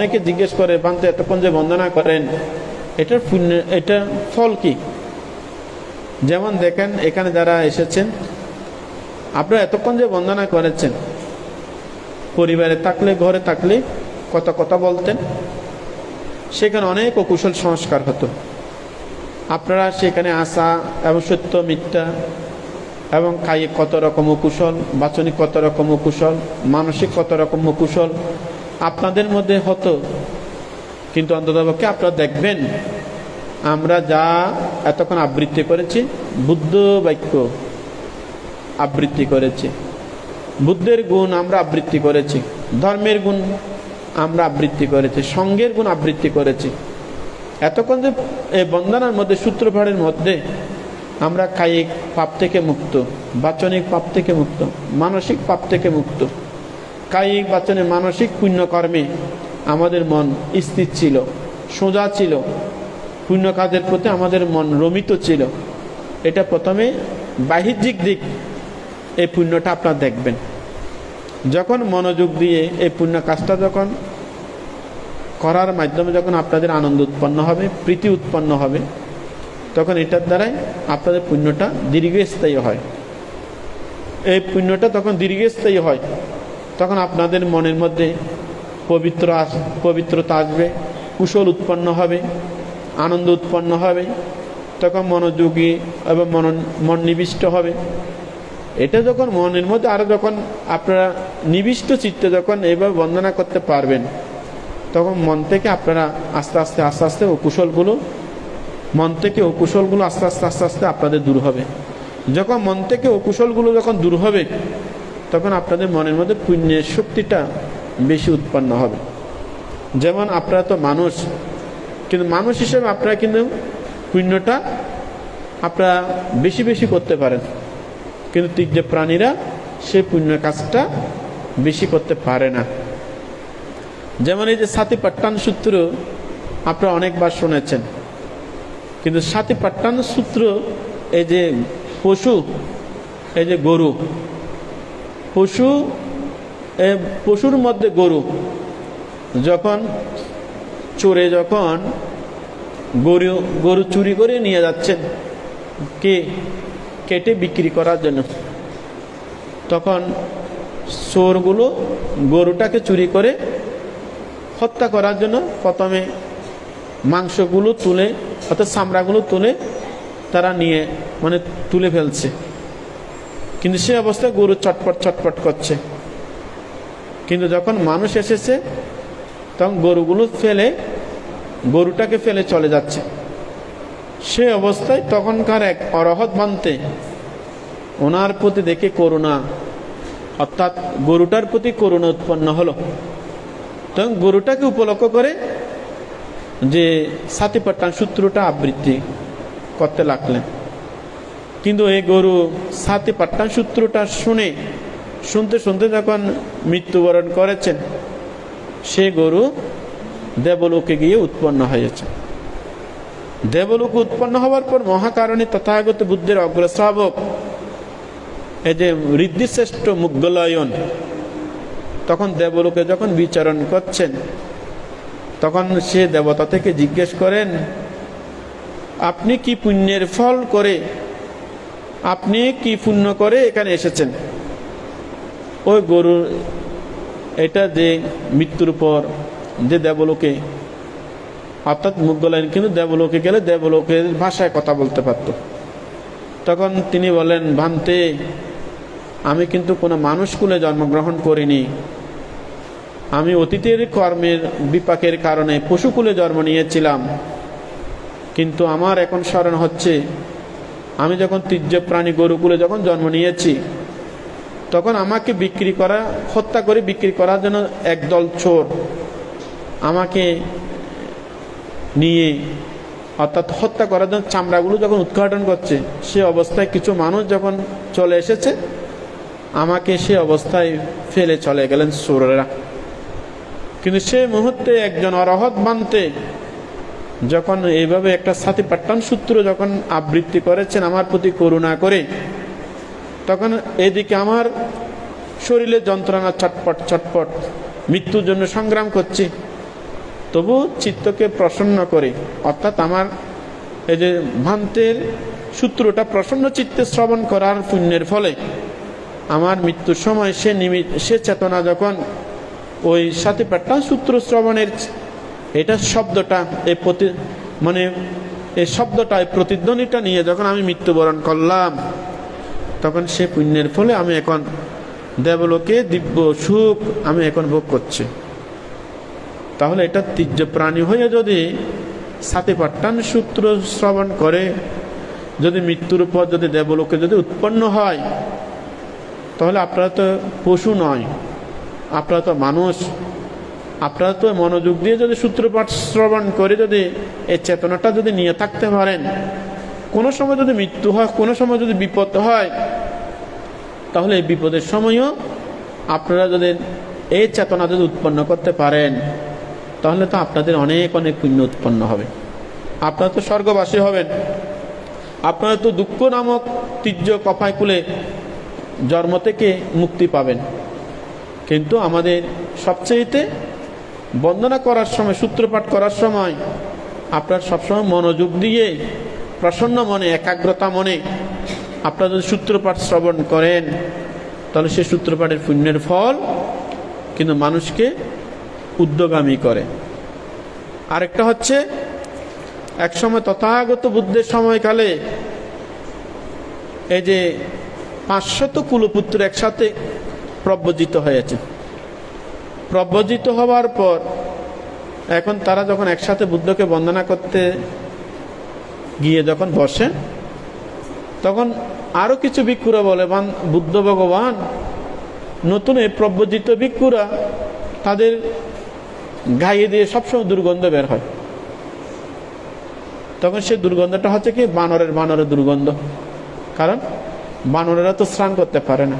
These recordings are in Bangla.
অনেকে জিজ্ঞেস করে বানতে এতক্ষণ যে বন্দনা করেন, এটার পুণ্য এটার ফল কি? যেমন দেখেন, এখানে যারা এসেছেন, আপনারা এতক্ষণ যে বন্দনা করেছেন, পরিবারে থাকলে, ঘরে থাকলে কথা কথা বলতেন, সেখানে অনেক অকুশল সংস্কার হতো। আপনারা সেখানে আসা, এবং সত্য, মিথ্যা, এবং খাইয়ে কত রকম কুশল বাচনিক কত রকম কুশল মানসিক কত রকম কুশল আপনাদের মধ্যে হতো। কিন্তু অন্ততপক্ষে আপনারা দেখবেন, আমরা যা এতক্ষণ আবৃত্তি করেছি, বুদ্ধ বাক্য আবৃত্তি করেছি। বুদ্ধের গুণ আমরা আবৃত্তি করেছি, ধর্মের গুণ আমরা আবৃত্তি করেছি, সঙ্গের গুণ আবৃত্তি করেছি। এতক্ষণ যে এই বন্দনার মধ্যে সূত্রভাড়ের মধ্যে আমরা কায়িক পাপ থেকে মুক্ত, বাচনিক পাপ থেকে মুক্ত, মানসিক পাপ থেকে মুক্ত। কায়িক বাচনে মানসিক পুণ্যকর্মে আমাদের মন স্থির ছিল, সোজা ছিল। পুণ্য কাজের প্রতি আমাদের মন রমিত ছিল। এটা প্রথমে বাহ্যিক দিক এই পুণ্যটা আপনারা দেখবেন। যখন মনোযোগ দিয়ে এই পুণ্য কাজটা যখন করার মাধ্যমে যখন আপনাদের আনন্দ উৎপন্ন হবে, প্রীতি উৎপন্ন হবে, তখন এটার দ্বারাই আপনাদের পুণ্যটা দীর্ঘস্থায়ী হয়। এই পুণ্যটা তখন দীর্ঘস্থায়ী হয়। তখন আপনাদের মনের মধ্যে পবিত্র আস, পবিত্রতা আসবে, কুশল উৎপন্ন হবে, আনন্দ উৎপন্ন হবে, তখন মনোযোগী এবং মন মন নিবিষ্ট হবে। এটা যখন মনের মধ্যে আরও যখন আপনারা নিবিষ্ট চিত্তে যখন এইভাবে বন্দনা করতে পারবেন, তখন মন থেকে আপনারা আস্তে আস্তে আস্তে আস্তে ও কুশলগুলো, মন থেকে ও কুশলগুলো আস্তে আস্তে আস্তে আস্তে আপনাদের দূর হবে। যখন মন থেকে ও কুশলগুলো যখন দূর হবে তখন আপনাদের মনের মধ্যে পুণ্যের শক্তিটা বেশি উৎপন্ন হবে। যেমন আপনারা তো মানুষ, কিন্তু মানুষ হিসেবে আপনারা কিন্তু পুণ্যটা আপনারা বেশি বেশি করতে পারেন। কিন্তু তীর্য প্রাণীরা সেই পুণ্য কাজটা বেশি করতে পারে না। যেমন এই যে সাথী পাট্টান সূত্র আপনারা অনেকবার শুনেছেন। কিন্তু সাথী পাট্টান সূত্র এই যে পশু, এই যে গরু পশু পশুর মধ্যে গরু। যখন, চোরে যখন গরু গরু চুরি করে নিয়ে যাচ্ছেন কে, কেটে বিক্রি করার জন্য, তখন চোরগুলো গরুটাকে চুরি করে হত্যা করার জন্য প্রথমে মাংসগুলো তুলে, অর্থাৎ চামড়াগুলো তুলে তারা নিয়ে মানে তুলে ফেলছে। কিন্তু সে অবস্থায় গরু চটপট চটপট করছে। কিন্তু যখন মানুষ এসেছে, তখন গরুগুলো ফেলে, গরুটাকে ফেলে চলে যাচ্ছে। সে অবস্থায় তখনকার এক অরহত মানতে ওনার প্রতি দেখে করুণা, অর্থাৎ গরুটার প্রতি করুণা উৎপন্ন হলো। তখন গরুটাকে উপলক্ষ করে যে সাতিপাট্টান সূত্রটা আবৃত্তি করতে লাগলেন। কিন্তু এই গরু সাথে পাট্টান সূত্রটা শুনে, শুনতে শুনতে যখন মৃত্যুবরণ করেছেন, সে গরু দেবলোকে গিয়ে উৎপন্ন হয়েছে। দেবলোক উৎপন্ন হওয়ার পর মহাকারণে তথাগত বুদ্ধের অগ্রশ্রাবক এই যে ঋদ্ধিশ্রেষ্ঠ মুগ্ধলয়ন, তখন দেবলোকে যখন বিচরণ করছেন, তখন সে দেবতা থেকে জিজ্ঞেস করেন, আপনি কি পুণ্যের ফল করে আপনি কি পুণ্য করে এখানে এসেছেন? ওই গরু, এটা যে মৃত্যুর পর যে দেবলোকে, অর্থাৎ মুগ্ধলাইন, কিন্তু দেবলোকে গেলে দেবলোকের ভাষায় কথা বলতে পারত। তখন তিনি বলেন ভান্তে, আমি কিন্তু কোনো মানুষ কুলে জন্মগ্রহণ করিনি। আমি অতীতের কর্মের বিপাকের কারণে পশুকুলে জন্ম নিয়েছিলাম। কিন্তু আমার এখন স্মরণ হচ্ছে আমি যখন তীর্য প্রাণী গরুকুলে যখন জন্ম নিয়েছি, তখন আমাকে বিক্রি করা, হত্যা করে বিক্রি করার জন্য একদল চোর আমাকে নিয়ে, অর্থাৎ হত্যা করার জন্য চামড়াগুলো যখন উদ্ঘাটন করছে, সে অবস্থায় কিছু মানুষ যখন চলে এসেছে, আমাকে সে অবস্থায় ফেলে চলে গেলেন চোরেরা। কিন্তু সে মুহূর্তে একজন অরহত বানতে যখন এইভাবে একটা সাথী পাট্টান সূত্র যখন আবৃত্তি করেছেন, আমার প্রতি করুণা করে, তখন এদিকে আমার শরীরে যন্ত্রণা ছটপট ছটপট, মৃত্যুর জন্য সংগ্রাম করছি। তবু চিত্তকে প্রসন্ন করে, অর্থাৎ আমার এই যে ভ্রান্তের সূত্রটা প্রসন্ন চিত্তে শ্রবণ করার পুণ্যের ফলে, আমার মৃত্যুর সময় সে নিমিত সে চেতনা যখন ওই সাথে পাঠটা সূত্র শ্রবণের এটা শব্দটা এই প্রতি মানে এই শব্দটা এই প্রতিধ্বনিটা নিয়ে যখন আমি মৃত্যুবরণ করলাম, তখন সে পুণ্যের ফলে আমি এখন দেবলোকে দিব্য সুখ আমি এখন ভোগ করছি। তাহলে এটা তীর্য প্রাণী হয়ে যদি সাথে পাট্টান সূত্র শ্রবণ করে, যদি মৃত্যুর পর যদি দেবলোকে যদি উৎপন্ন হয়, তাহলে আপনারা তো পশু নয়, আপনারা তো মানুষ। আপনারা তো মনোযোগ দিয়ে যদি সূত্রপাঠ শ্রবণ করে যদি এই চেতনাটা যদি নিয়ে থাকতে পারেন, কোনো সময় যদি মৃত্যু হয়, কোনো সময় যদি বিপদ হয়, তাহলে এই বিপদের সময়ও আপনারা যদি এই চেতনা যদি উৎপন্ন করতে পারেন, তাহলে তো আপনাদের অনেক অনেক পুণ্য উৎপন্ন হবে। আপনারা তো স্বর্গবাসী হবেন। আপনারা তো দুঃখ নামক তীর্য কপায় কুলে জন্ম থেকে মুক্তি পাবেন। কিন্তু আমাদের সবচেয়েতে বন্দনা করার সময় সূত্রপাঠ করার সময় আপনার সবসময় মনোযোগ দিয়ে, প্রসন্ন মনে, একাগ্রতা মনে আপনারা যদি সূত্রপাঠ শ্রবণ করেন, তাহলে সে সূত্রপাঠের পুণ্যের ফল কিন্তু মানুষকে উদ্যোগামী করে। আরেকটা হচ্ছে, একসময় তথাগত বুদ্ধের সময়কালে এই যে পাঁচশত কুলপুত্র একসাথে প্রব্রজিত হয়েছে। প্রব্রজিত হওয়ার পর, এখন তারা যখন একসাথে বুদ্ধকে বন্দনা করতে গিয়ে যখন বসে, তখন আরও কিছু ভিক্ষুরা বলে বুদ্ধ ভগবান, নতুন এই প্রব্রজিত ভিক্ষুরা তাদের গায়ে দিয়ে সবসময় দুর্গন্ধ বের হয়। তখন সে দুর্গন্ধটা হচ্ছে কি? বানরের বানরের দুর্গন্ধ। কারণ বানরেরা তো স্নান করতে পারে না।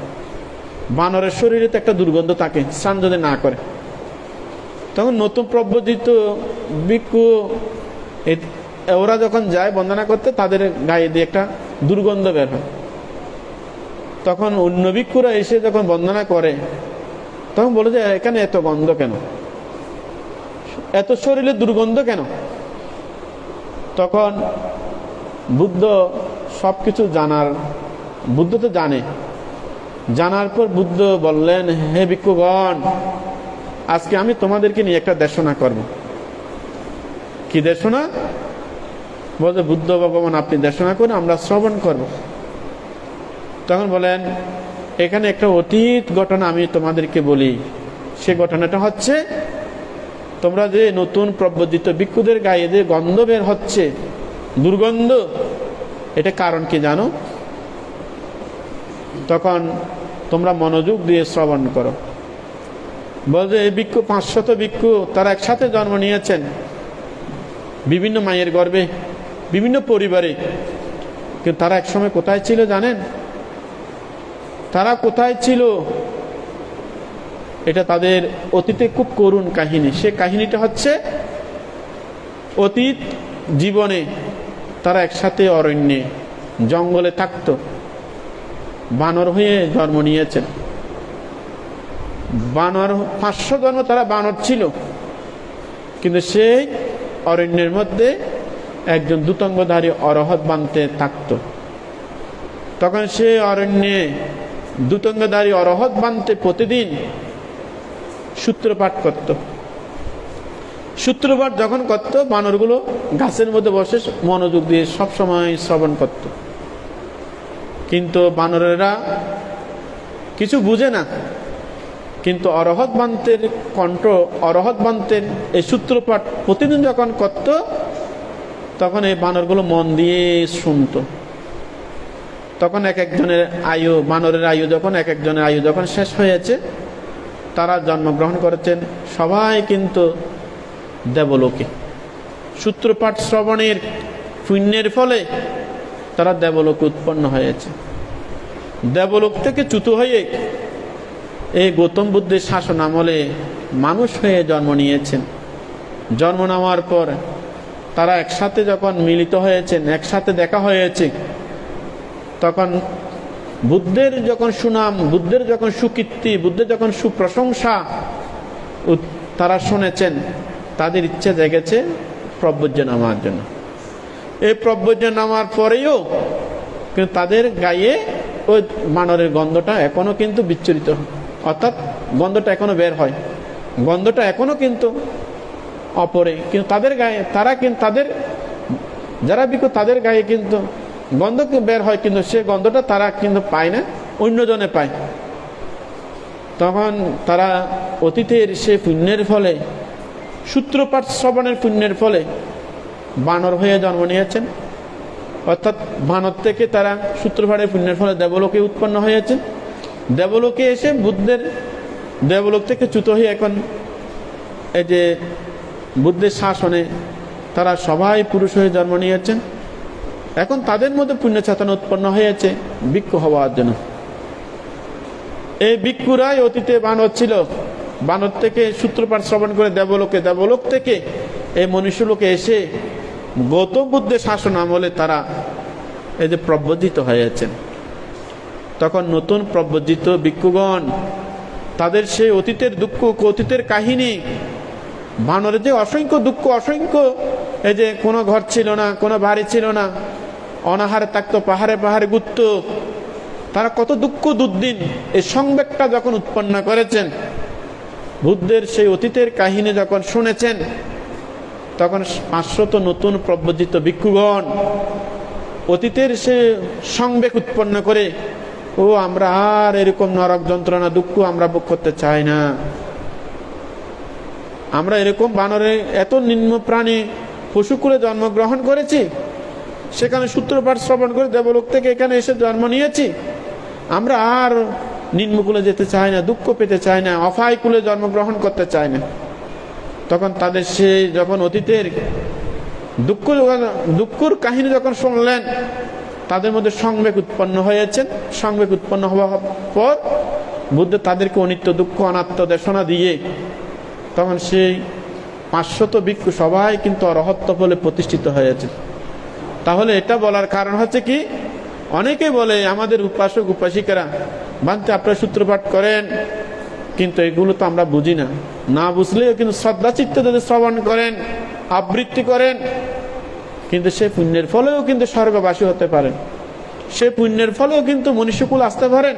বানরের শরীরে তো একটা দুর্গন্ধ থাকে, স্নান যদি না করে। তখন নতুন প্রব্রজিত ভিক্ষু ওরা যখন যায় বন্দনা করতে, তাদের গায়ে দিয়ে একটা দুর্গন্ধ বের হয়। তখন অন্য ভিক্ষুরা এসে যখন বন্দনা করে, তখন বলে যে, এখানে এত গন্ধ কেন? এত শরীরে দুর্গন্ধ কেন? তখন বুদ্ধ সব কিছু জানার, বুদ্ধ তো জানে জানার পর বুদ্ধ বললেন, হে ভিক্ষুগণ, আজকে আমি তোমাদেরকে নিয়ে একটা দেশনা করব। কি দেশনা? বলছে, বুদ্ধ ভগবান, আপনি দেশনা করে আমরা শ্রবণ করব। তখন বলেন, এখানে একটা অতীত ঘটনা আমি তোমাদেরকে বলি। সে ঘটনাটা হচ্ছে, তোমরা যে নতুন প্রব্রজিত ভিক্ষুদের গায়ে যে গন্ধ বের হচ্ছে, দুর্গন্ধ, এটা কারণ কি জানো? তখন তোমরা মনোযোগ দিয়ে শ্রবণ করো। বলছে, এই ভিক্ষু, পাঁচশত ভিক্ষু তারা একসাথে জন্ম নিয়েছেন। বিভিন্ন মায়ের গর্ভে, বিভিন্ন পরিবারে। কিন্তু তারা একসময় কোথায় ছিল জানেন? তারা কোথায় ছিল? এটা তাদের অতীতে খুব করুণ কাহিনী। সে কাহিনীটা হচ্ছে, অতীত, জীবনে তারা একসাথে অরণ্যে, জঙ্গলে থাকত। বানর হয়ে জন্ম নিয়েছেন। বানর, পাঁচশো জন্ম তারা বানর ছিল। কিন্তু সেই অরণ্যের মধ্যে একজন দুতঙ্গধারী অরহত বানতে থাকত। তখন সে অরণ্যে দুতঙ্গধারী অরহত বানতে প্রতিদিন সূত্রপাঠ করত। সূত্রপাঠ যখন করত, বানরগুলো গাছের মধ্যে বসে মনোযোগ দিয়ে সবসময় শ্রবণ করত। কিন্তু বানরেরা কিছু বুঝে না। কিন্তু অরহত বান্তের কণ্ঠ, অরহত বান্তের এই সূত্রপাঠ প্রতিদিন যখন করত, তখন এই বানরগুলো মন দিয়ে শুনত। তখন এক একজনের আয়ু, বানরের আয়ু যখন এক একজনের আয়ু যখন শেষ হয়েছে, তারা জন্মগ্রহণ করেছেন সবাই কিন্তু দেবলোকে। সূত্রপাঠ শ্রবণের পুণ্যের ফলে তারা দেবলোক উৎপন্ন হয়েছে। দেবলোক থেকে চ্যুত হয়ে এই গৌতম বুদ্ধের শাসন আমলে মানুষ হয়ে জন্ম নিয়েছেন। জন্ম নেওয়ার পর তারা একসাথে যখন মিলিত হয়েছেন, একসাথে দেখা হয়েছে, তখন বুদ্ধের যখন সুনাম, বুদ্ধের যখন সুকীর্তি, বুদ্ধের যখন সুপ্রশংসা তারা শুনেছেন, তাদের ইচ্ছে জেগেছে প্রব্রজ্য নামার জন্য। এই প্রব্রজ্য নামার পরেও কিন্তু তাদের গায়ে ওই মানরের গন্ধটা এখনও কিন্তু বিচ্ছুরিত। অর্থাৎ গন্ধটা এখনও বের হয়। গন্ধটা এখনও কিন্তু অপরে। কিন্তু তাদের গায়ে, তারা কিন্তু তাদের, যারা বিকু তাদের গায়ে কিন্তু গন্ধ বের হয়, কিন্তু সে গন্ধটা তারা কিন্তু পায় না, অন্যজনে পায়। তখন তারা অতীতের সে পুণ্যের ফলে, সূত্রপাত শ্রবণের পুণ্যের ফলে বানর হয়ে জন্ম নিয়েছেন। অর্থাৎ বানর থেকে তারা সূত্রপাতের পুণ্যের ফলে দেবলোকে উৎপন্ন হয়েছেন। দেবলোকে এসে বুদ্ধের দেবলোক থেকে চ্যুত হয়ে এখন এই যে বুদ্ধের শাসনে তারা সবাই পুরুষ হয়ে জন্ম নিয়েছেন। এখন তাদের মধ্যে পুণ্য চেতনা উৎপন্ন হয়েছে ভিক্ষু হওয়ার জন্য। এই ভিক্ষুরাই অতীতে বানর ছিল। বানর থেকে সূত্রপাত শ্রবণ করে দেবলোকে, দেবলোক থেকে এই মনুষ্যলোকে এসে গৌতম বুদ্ধের শাসন আমলে তারা এই যে প্রব্রজিত হয়েছেন। তখন নতুন প্রব্রজিত ভিক্ষুগণ, তাদের সেই অতীতের দুঃখ, অতীতের কাহিনী বানরের যে অসংখ্য দুঃখ, অসংখ্য এই যে কোনো ঘর ছিল না, কোনো বাড়ি ছিল না, অনাহারে থাকতো, পাহাড়ে পাহাড়ে গুত্ত তারা কত দুঃখ দুর্দিন এই সংবেগটা যখন উৎপন্ন করেছেন, বুদ্ধের সেই অতীতের কাহিনী যখন শুনেছেন তখন পাঁচশত নতুন প্রব্রজিত ভিক্ষুগণ অতীতের সে সংবেগ উৎপন্ন করে, ও, আমরা আর এরকম নরক যন্ত্রণা, দুঃখ আমরা ভোগ করতে চাই না। আমরা এরকম বানরে এত নিম্ন প্রাণী পশুকুলে জন্মগ্রহণ করেছি, সেখানে সূত্রপাত শ্রবণ করে দেবলোক থেকে এখানে এসে জন্ম নিয়েছি। আমরা আর নিম্নকুলে যেতে চাই না, দুঃখ পেতে চাই না অফাই কুলে জন্মগ্রহণ করতে চাই না। তখন তাদের সে যখন অতীতের দুঃখ দুঃখর কাহিনী যখন শুনলেন, তাদের মধ্যে সংবেগ উৎপন্ন হয়েছেন। সংবেগ উৎপন্ন হওয়ার পর বুদ্ধ তাদেরকে অনিত্য দুঃখ, অনাত্ম দেশনা দিয়ে তখন সেই পাঁচশত ভিক্ষু সবাই কিন্তু অরহত্ব বলে প্রতিষ্ঠিত হয়েছে। তাহলে এটা বলার কারণ হচ্ছে কি, অনেকে বলে আমাদের উপাসক, উপাসিকারা বানতে আপনারা সূত্রপাঠ করেন কিন্তু এগুলো তো আমরা বুঝি না। না বুঝলেও কিন্তু শ্রদ্ধা চিত্তে যদি শ্রবণ করেন, আবৃত্তি করেন, কিন্তু সে পুণ্যের ফলেও কিন্তু স্বর্গবাসী হতে পারেন। সে পুণ্যের ফলেও কিন্তু মনীষকুল আসতে পারেন।